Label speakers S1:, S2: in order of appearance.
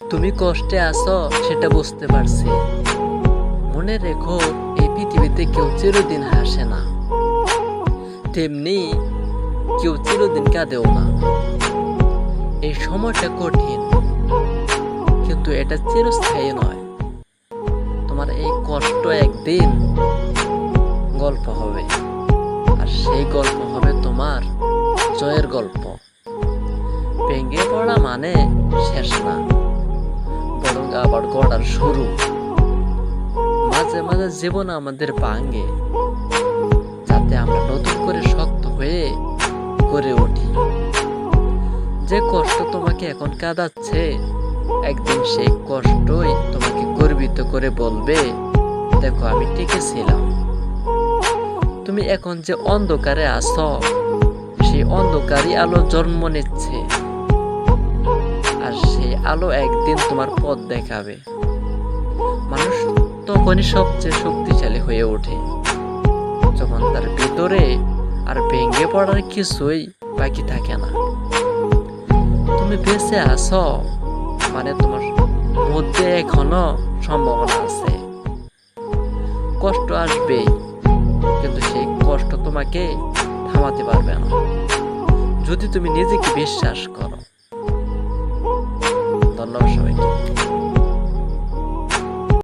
S1: তুমি কষ্টে আছো, সেটা বুঝতে পারছি। মনে রেখো, এই পৃথিবীতে কেউ চিরদিন হাসে না। তেমনি কেউ চিরদিন কাঁদেও না। এই সময়টা কঠিন, কিন্তু এটা চিরস্থায়ী নয়। তোমার এই কষ্ট একদিন গল্প হবে, আর সেই গল্প হবে তোমার জয়ের গল্প। ভেঙে পড়া মানে শেষ না। বরং আবার গড়ার শুরু মাঝে মাঝে জীবন আমাদের ভাঙে, যাতে আমরা নতুন করে শক্ত হয়ে গড়ে উঠি। যে কষ্ট তোমাকে এখন কাঁদাচ্ছে, একদিন সেই কষ্টই তোমাকে গর্বিত করে বলবে, দেখো, আমি টিকে ছিলাম। তুমি এখন যে অন্ধকারে আছো, সেই অন্ধকারই আলো জন্ম নিচ্ছে। আলো একদিন তোমার পথ দেখাবে। মানুষ তখনই সবচেয়ে শক্তিশালী হয়ে ওঠে। যখন তার ভিতরে আর ভেঙে পড়ার কিছুই বাকি থাকে না। তুমি বেঁচে আছো মানে তোমার মধ্যে এখনও সম্ভাবনা আছে। কষ্ট আসবেই কিন্তু সেই কষ্ট তোমাকে থামাতে পারবে না। যদি তুমি নিজেকে বিশ্বাস করো। Thank you.